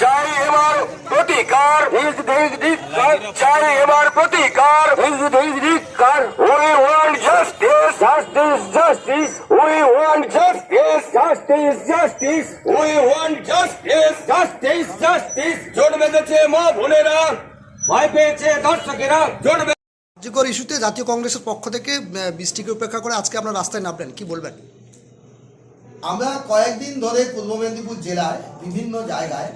চাই এবার প্রতিকার, হিজ ধিক ধিক্কার চাই এবার প্রতিকার, হিজ ধিক ধিক্কার we want justice justice justice we want justice justice justice we want justice justice justice, জোট বেঁধেছে মা বোনেরা, ভয় পেয়েছে দর্শকেরা, জোট কার্যকর ইস্যুতে জাতীয় কংগ্রেসের পক্ষ থেকে বৃষ্টিকে উপেক্ষা করে আজকে আপনার রাস্তায় নামলেন, কি বলবেন? আমরা কয়েকদিন ধরে পূর্ব মেদিনীপুর জেলায় বিভিন্ন জায়গায়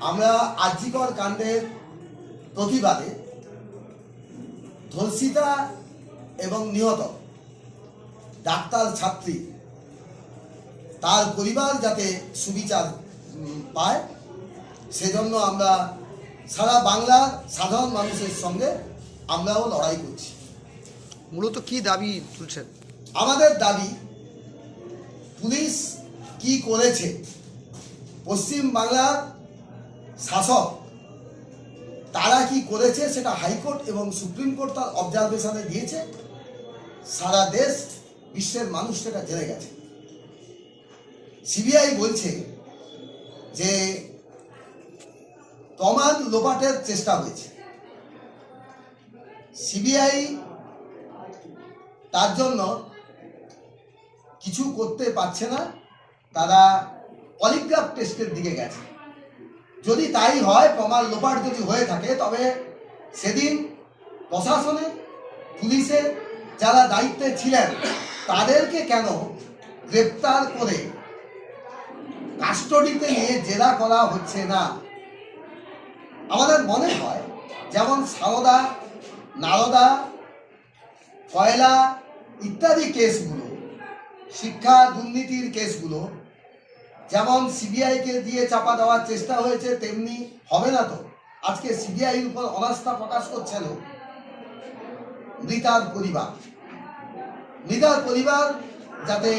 আমরা আর্যিকর কাণ্ডের প্রতিবাদে ধর্ষিতা এবং নিহত ডাক্তার ছাত্রী তার পরিবার যাতে সুবিচার পায় সেজন্য আমরা সারা বাংলার সাধারণ মানুষের সঙ্গে আমরাও লড়াই করছি। মূলত কি দাবি তুলছেন? আমাদের দাবি পুলিশ কি করেছে? পশ্চিম বাংলার শাসক, তারা কি করেছে সেটা হাইকোর্ট এবং সুপ্রিম কোর্ট তার অবজারভেশনে দিয়েছে। সারা দেশ, বিশ্বের মানুষ সেটা জেনে গেছে। সিবিআই বলছে যে প্রমাণ লোপাটের চেষ্টা হয়েছে। সিবিআই তার জন্য কিছু করতে পারছে না, তারা পলিগ্রাফ টেস্টের দিকে গেছে। যদি তাই হয়, প্রমাণ লোপাট যদি হয়ে থাকে, তবে সেদিন প্রশাসনে পুলিশের যারা দায়িত্বে ছিলেন, তাদেরকে কেন গ্রেপ্তার করে কাস্টডিতে নিয়ে জেরা করা হচ্ছে না? আমাদের মনে হয়, যেমন সারদা, নারদা, কয়লা ইত্যাদি কেসগুলো শিক্ষা দুর্নীতির কেসগুলো, যেমন সিবিআইকে দিয়ে চাপা দেওয়ার চেষ্টা হয়েছে, তেমনি হবে না তো। আজকে সিবিআইয়ের উপর অনাস্থা প্রকাশ করছেন মৃতার পরিবার। মৃতার পরিবার যাতে